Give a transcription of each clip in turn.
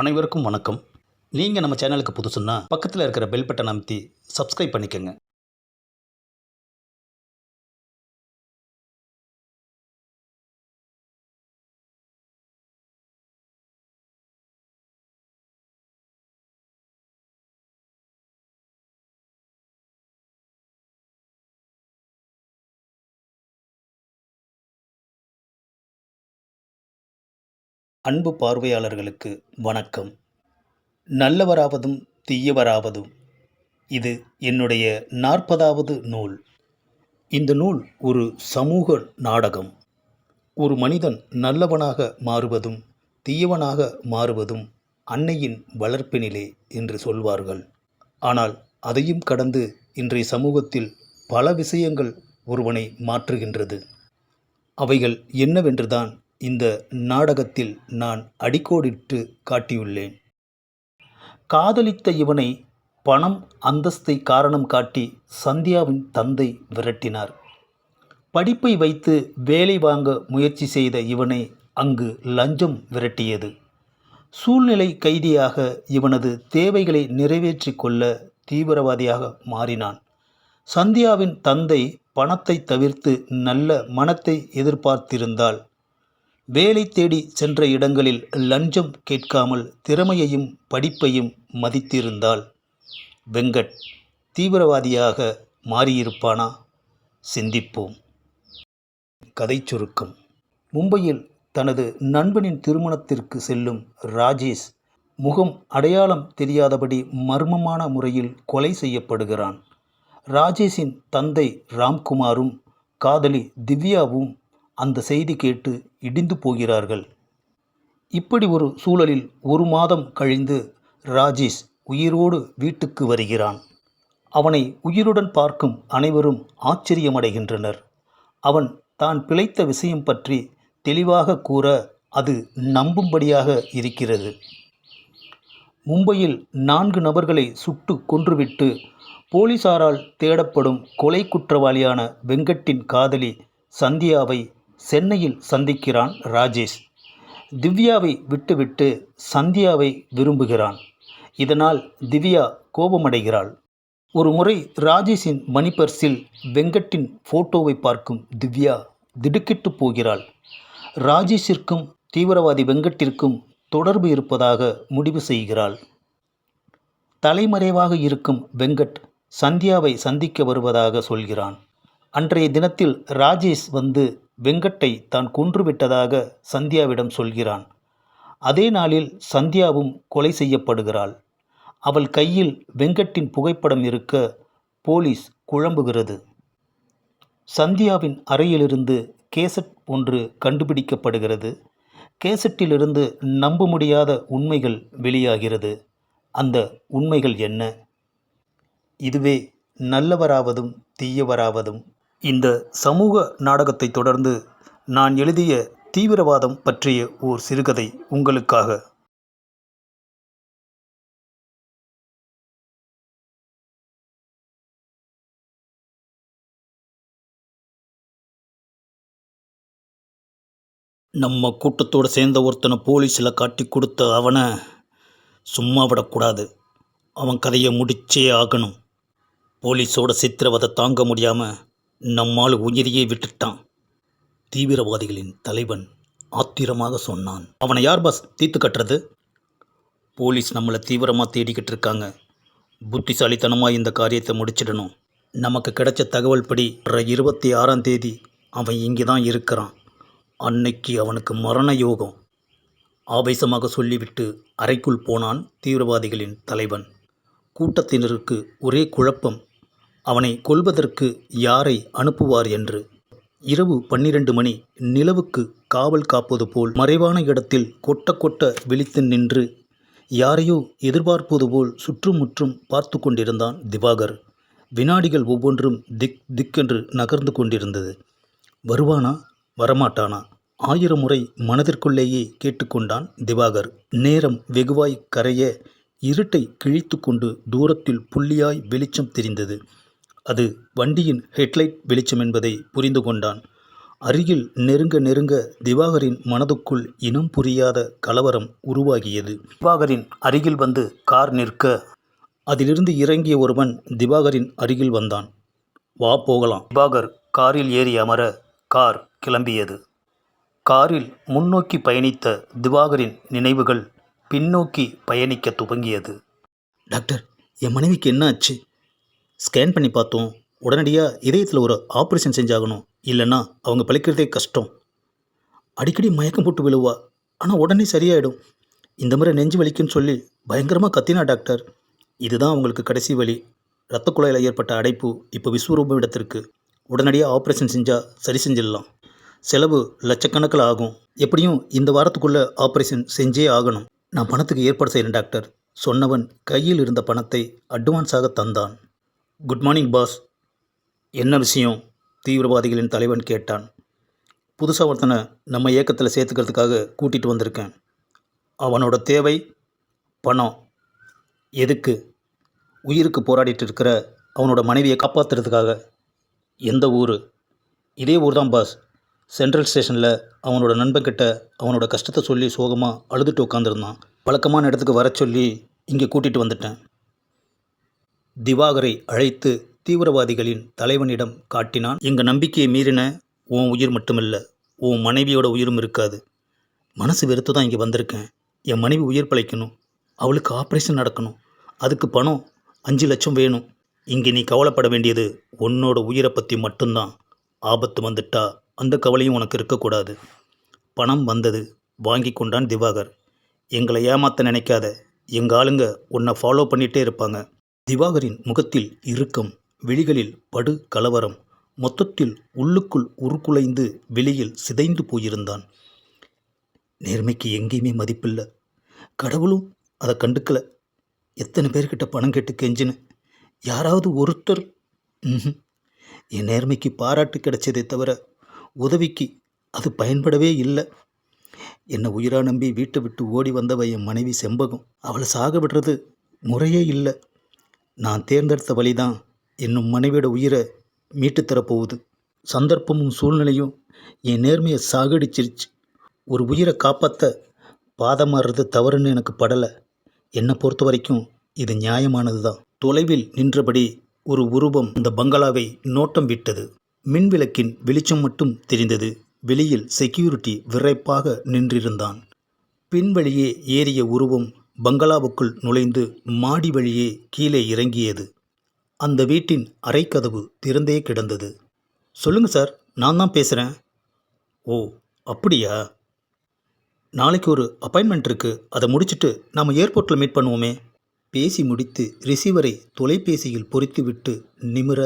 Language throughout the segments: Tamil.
அனைவருக்கும் வணக்கம். நீங்கள் நம்ம சேனலுக்கு புதுசுன்னா பக்கத்தில் இருக்கிற பெல் பட்டன் அமைத்தி சப்ஸ்கிரைப் பண்ணிக்கோங்க. அன்பு பார்வையாளர்களுக்கு வணக்கம். நல்லவராவதும் தீயவராவதும். இது என்னுடைய நாற்பதாவது நூல். இந்த நூல் ஒரு சமூக நாடகம். ஒரு மனிதன் நல்லவனாக மாறுவதும் தீயவனாக மாறுவதும் அன்னையின் வளர்ப்பினிலே என்று சொல்வார்கள். ஆனால் அதையும் கடந்து இன்றைய சமூகத்தில் பல விஷயங்கள் ஒருவனை மாற்றுகின்றது. அவைகள் என்னவென்றுதான் இந்த நாடகத்தில் நான் அடிக்கோடிட்டு காட்டியுள்ளேன். காதலித்த இவனை பணம் அந்தஸ்தை காரணம் காட்டி சந்தியாவின் தந்தை விரட்டினார். படிப்பை வைத்து வேலை வாங்க முயற்சி செய்த இவனை அங்கு லஞ்சம் விரட்டியது. சூழ்நிலை கைதியாக இவனது தேவைகளை நிறைவேற்றி கொள்ள தீவிரவாதியாக மாறினான். சந்தியாவின் தந்தை பணத்தை தவிர்த்து நல்ல மனத்தை எதிர்பார்த்திருந்தால் வேலை தேடி சென்ற இடங்களில் லஞ்சம் கேட்காமல் திறமையையும் படிப்பையும் மதித்திருந்தால் வெங்கட் தீவிரவாதியாக மாறியிருப்பானா? சிந்திப்போம். கதை சுருக்கம். மும்பையில் தனது நண்பனின் திருமணத்திற்கு செல்லும் ராஜேஷ் முகம் அடையாளம் தெரியாதபடி மர்மமான முறையில் கொலை செய்யப்படுகிறான். ராஜேஷின் தந்தை ராம்குமாரும் காதலி திவ்யாவும் அந்த செய்தி கேட்டு இடிந்து போகிறார்கள். இப்படி ஒரு சூழலில் ஒரு மாதம் கழிந்து ராஜேஷ் உயிரோடு வீட்டுக்கு வருகிறான். அவனை உயிருடன் பார்க்கும் அனைவரும் ஆச்சரியமடைகின்றனர். அவன் தான் பிழைத்த விஷயம் பற்றி தெளிவாக கூற அது நம்பும்படியாக இருக்கிறது. மும்பையில் நான்கு நபர்களை சுட்டு கொன்றுவிட்டு போலீசாரால் தேடப்படும் கொலை குற்றவாளியான வெங்கட்டின் காதலி சந்தியாவை சென்னையில் சந்திக்கிறான் ராஜேஷ். திவ்யாவை விட்டுவிட்டு சந்தியாவை விரும்புகிறான். இதனால் திவ்யா கோபமடைகிறாள். ஒரு முறை ராஜேஷின் மணிப்பர்ஸில் வெங்கட்டின் போட்டோவை பார்க்கும் திவ்யா திடுக்கிட்டு போகிறாள். ராஜேஷிற்கும் தீவிரவாதி வெங்கட்டிற்கும் தொடர்பு இருப்பதாக முடிவு செய்கிறாள். தலைமறைவாக இருக்கும் வெங்கட் சந்தியாவை சந்திக்க வருவதாக சொல்கிறான். அன்றைய தினத்தில் ராஜேஷ் வந்து வெங்கட்டை தான் கொன்றுவிட்டதாக சந்தியாவிடம் சொல்கிறான். அதே நாளில் சந்தியாவும் கொலை செய்யப்படுகிறாள். அவள் கையில் வெங்கட்டின் புகைப்படம் இருக்க போலீஸ் குழம்புகிறது. சந்தியாவின் அறையிலிருந்து கேசட் ஒன்று கண்டுபிடிக்கப்படுகிறது. கேசட்டிலிருந்து நம்ப முடியாத உண்மைகள் வெளியாகிறது. அந்த உண்மைகள் என்ன? இதுவே நல்லவராவதும் தீயவராவதும் இந்த சமூக நாடகத்தை தொடர்ந்து நான் எழுதிய தீவிரவாதம் பற்றிய ஓர் சிறுகதை உங்களுக்காக. நம்ம கூட்டத்தோடு சேர்ந்த ஒருத்தனை போலீஸில் காட்டி கொடுத்த அவனை சும்மா விடக்கூடாது. அவன் கதையை முடிச்சே ஆகணும். போலீஸோட சித்திரவதை தாங்க முடியாமல் நம்மால் உயிரியை விட்டுட்டான். தீவிரவாதிகளின் தலைவன் ஆத்திரமாக சொன்னான். அவனை யார் பாஸ் தீர்த்து கட்டுறது? போலீஸ் நம்மளை தீவிரமாக தேடிக்கிட்டு இருக்காங்க. புத்திசாலித்தனமாக இந்த காரியத்தை முடிச்சிடணும். நமக்கு கிடைச்ச தகவல் படி இருபத்தி ஆறாம் தேதி அவன் இங்கே தான் இருக்கிறான். அன்னைக்கு அவனுக்கு மரண யோகம். ஆவேசமாக சொல்லிவிட்டு அறைக்குள் போனான் தீவிரவாதிகளின் தலைவன். கூட்டத்தினருக்கு ஒரே குழப்பம். அவனை கொல்வதற்கு யாரை அனுப்புவார் என்று. இரவு பன்னிரண்டு மணி நிலவுக்கு காவல் காப்பது போல் மறைவான இடத்தில் கொட்ட கொட்ட விழித்து நின்று யாரையோ எதிர்பார்ப்பது போல் சுற்றுமுற்றும் பார்த்து கொண்டிருந்தான் திவாகர். வினாடிகள் ஒவ்வொன்றும் திக் திக்கென்று நகர்ந்து கொண்டிருந்தது. வருவானா? வரமாட்டானா? ஆயிரம் முறை மனதிற்குள்ளேயே கேட்டுக்கொண்டான் திவாகர். நேரம் வெகுவாய் கரைய இருட்டை கிழித்து கொண்டு தூரத்தில் புள்ளியாய் வெளிச்சம் தெரிந்தது. அது வண்டியின் ஹெட்லைட் வெளிச்சம் என்பதை புரிந்து கொண்டான். அருகில் நெருங்க நெருங்க திவாகரின் மனதுக்குள் இனம் புரியாத கலவரம் உருவாகியது. திவாகரின் அருகில் வந்து கார் நிற்க. அதிலிருந்து இறங்கிய ஒருவன் திவாகரின் அருகில் வந்தான். வா போகலாம். திவாகர் காரில் ஏறி அமர கார் கிளம்பியது. காரில் முன்னோக்கி பயணித்த திவாகரின் நினைவுகள் பின்னோக்கி பயணிக்க துவங்கியது. டாக்டர் என் மனைவிக்கு என்ன ஆச்சு? ஸ்கேன் பண்ணி பார்த்தோம். உடனடியாக இதயத்தில் ஒரு ஆப்ரேஷன் செஞ்சாகணும் இல்லைன்னா அவங்க பழிக்கிறதே கஷ்டம். அடிக்கடி மயக்கம் போட்டு விழுவா. ஆனால் உடனே சரியாயிடும். இந்த முறை நெஞ்சு வலிக்குன்னு சொல்லி பயங்கரமாக கத்தினா டாக்டர் இதுதான் அவங்களுக்கு கடைசி வழி இரத்த குழாயில் ஏற்பட்ட அடைப்பு இப்போ விஸ்வரூபம் இடத்திற்கு. உடனடியாக ஆப்ரேஷன் செஞ்சால் சரி செஞ்சிடலாம். செலவு லட்சக்கணக்கில் ஆகும். எப்படியும் இந்த வாரத்துக்குள்ளே ஆப்ரேஷன் செஞ்சே ஆகணும். நான் பணத்துக்கு ஏற்பாடு செய்கிறேன் டாக்டர் சொன்னவன் கையில் இருந்த பணத்தை அட்வான்ஸாக தந்தான். Good morning boss. என்ன விஷயம்? தீவிரவாதிகளின் தலைவன் கேட்டான். புதுசாக ஒருத்தனை நம்ம இயக்கத்தில் சேர்த்துக்கிறதுக்காக கூட்டிகிட்டு வந்திருக்கேன். அவனோட தேவை பணம். எதுக்கு? உயிருக்கு போராடிட்டு இருக்கிற அவனோட மனைவியை காப்பாற்றுறதுக்காக எந்த ஊர்? இதே ஊர் தான் பாஸ். சென்ட்ரல் ஸ்டேஷனில் அவனோட நண்பன்கிட்ட அவனோட கஷ்டத்தை சொல்லி சோகமாக அழுதுட்டு உட்காந்துருந்தான் வழக்கமான இடத்துக்கு வர சொல்லி இங்கே கூட்டிகிட்டு வந்துட்டேன். திவாகரை அழைத்து தீவிரவாதிகளின் தலைவனிடம் காட்டினான் எங்கள் நம்பிக்கையை மீறின உன் உயிர் மட்டுமில்ல உன் மனைவியோட உயிரும் இருக்காது. மனசு வெறுத்து தான் இங்கே வந்திருக்கேன். என் மனைவி உயிர் பிழைக்கணும். அவளுக்கு ஆப்ரேஷன் நடக்கணும். அதுக்கு பணம் அஞ்சு லட்சம் வேணும். இங்கே நீ கவலைப்பட வேண்டியது உன்னோட உயிரை பற்றி மட்டும்தான். ஆபத்து வந்துட்டா அந்த கவலையும் உனக்கு இருக்கக்கூடாது. பணம் வந்தது. வாங்கி கொண்டான் திவாகர். எங்களை ஏமாற்ற நினைக்காத. எங்கள் ஆளுங்க உன்னை ஃபாலோ பண்ணிகிட்டே இருப்பாங்க. திவாகரின் முகத்தில் இறுக்கம் விழிகளில் படு கலவரம் மொத்தத்தில் உள்ளுக்குள் உருக்குலைந்து வெளியில் சிதைந்து போயிருந்தான். நேர்மைக்கு எங்கேயுமே மதிப்பில்லை. கடவுளும் அதை கண்டுக்கல. எத்தனை பேர்கிட்ட பணம் கேட்டு கெஞ்சின? யாராவது ஒருத்தர்? ம்ஹும். என் நேர்மைக்கு பாராட்டு கிடைச்சதே தவிர உதவிக்கு அது பயன்படவே இல்லை. என்னை உயிரா நம்பி வீட்டை விட்டு ஓடி வந்தவ என் மனைவி செம்பகம். அவளை சாக விடுறது முறையே இல்லை. நான் தேர்ந்தெடுத்த வழிதான் என்னும் மனைவியோட உயிரை மீட்டு தரப்போகுது. சந்தர்ப்பமும் சூழ்நிலையும் என் நேர்மையை சாகடிச்சிருச்சு. ஒரு உயிரை காப்பாற்ற பாதமாறுறது தவறுன்னு எனக்கு படலை. என்னை பொறுத்த வரைக்கும் இது நியாயமானது தான் தொலைவில் நின்றபடி ஒரு உருவம் அந்த பங்களாவை நோட்டம் விட்டது. மின்விளக்கின் வெளிச்சம் மட்டும் தெரிந்தது. வெளியில் செக்யூரிட்டி விரைப்பாக நின்றிருந்தான். பின்வழியே ஏறிய உருவம் பங்களாவுக்குள் நுழைந்து மாடி வழியே கீழே இறங்கியது. அந்த வீட்டின் அரைக்கதவு திறந்தே கிடந்தது. சொல்லுங்க சார் நான் தான் பேசுகிறேன் ஓ அப்படியா? நாளைக்கு ஒரு அப்பாயின்மெண்ட் இருக்குது அதை முடிச்சிட்டு நாம் ஏர்போர்ட்டில் மீட் பண்ணுவோமே. பேசி முடித்து ரிசீவரை தொலைபேசியில் பொறித்துவிட்டு நிமிர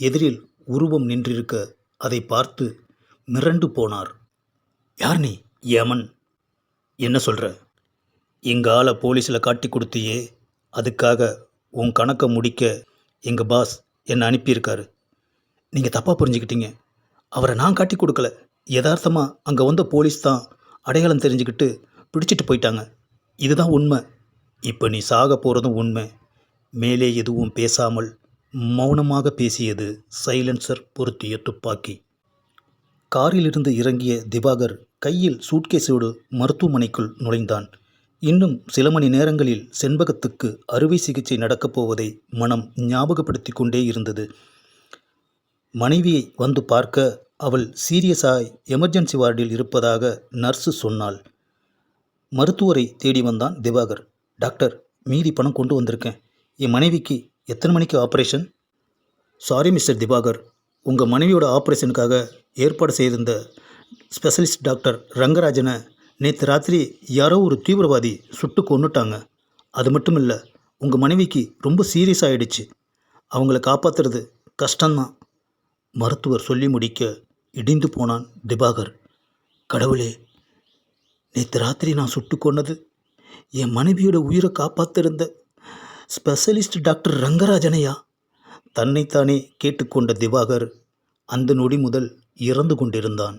எதிரில் உருவம் நின்றிருக்க அதை பார்த்து மிரண்டு போனார். யார் நீ? யமன். என்ன சொல்கிற எங்கள் ஆளை போலீஸில் காட்டி கொடுத்தியே அதுக்காக உன் கணக்கை முடிக்க எங்கள் பாஸ் என்னை அனுப்பியிருக்காரு. நீங்கள் தப்பாக புரிஞ்சுக்கிட்டீங்க. அவரை நான் காட்டி கொடுக்கல. யதார்த்தமாக அங்கே வந்த போலீஸ் தான் அடையாளம் தெரிஞ்சுக்கிட்டு பிடிச்சிட்டு போயிட்டாங்க. இதுதான் உண்மை. இப்போ நீ சாக போகிறதும் உண்மை. மேலே எதுவும் பேசாமல் மௌனமாக பேசியது சைலன்சர் பொருத்திய துப்பாக்கி. காரிலிருந்து இறங்கிய திவாகர் கையில் சூட்கேஸோடு மருத்துவமனைக்குள் நுழைந்தான். இன்னும் சில மணி நேரங்களில் செண்பகத்துக்கு அறுவை சிகிச்சை நடக்கப் போவதை மனம் ஞாபகப்படுத்தி கொண்டே இருந்தது. மனைவியை வந்து பார்க்க அவள் சீரியஸாய் எமர்ஜென்சி வார்டில் இருப்பதாக நர்ஸு சொன்னாள். மருத்துவரை தேடி வந்தான் திவாகர். டாக்டர் மீதி பணம் கொண்டு வந்திருக்கேன். என் மனைவிக்கு எத்தனை மணிக்கு ஆப்ரேஷன்? Sorry mister Diwakar. உங்கள் மனைவியோட ஆப்ரேஷனுக்காக ஏற்பாடு செய்திருந்த ஸ்பெஷலிஸ்ட் டாக்டர் ரங்கராஜனை நேற்று ராத்திரி யாரோ ஒரு தீவிரவாதி சுட்டு கொன்னுட்டாங்க. அது மட்டும் இல்லை உங்கள் மனைவிக்கு ரொம்ப சீரியஸ் ஆகிடுச்சு அவங்கள காப்பாற்றுறது கஷ்டம்தான். மருத்துவர் சொல்லி முடிக்க இடிந்து போனான் திபாகர் கடவுளே நேற்று ராத்திரி நான் சுட்டு கொன்னது என் மனைவியோட உயிரை காப்பாத்திருந்த ஸ்பெஷலிஸ்ட் டாக்டர் ரங்கராஜனையா? தன்னைத்தானே கேட்டுக்கொண்ட திவாகர் அந்த நொடி முதல் இறந்து கொண்டிருந்தான்.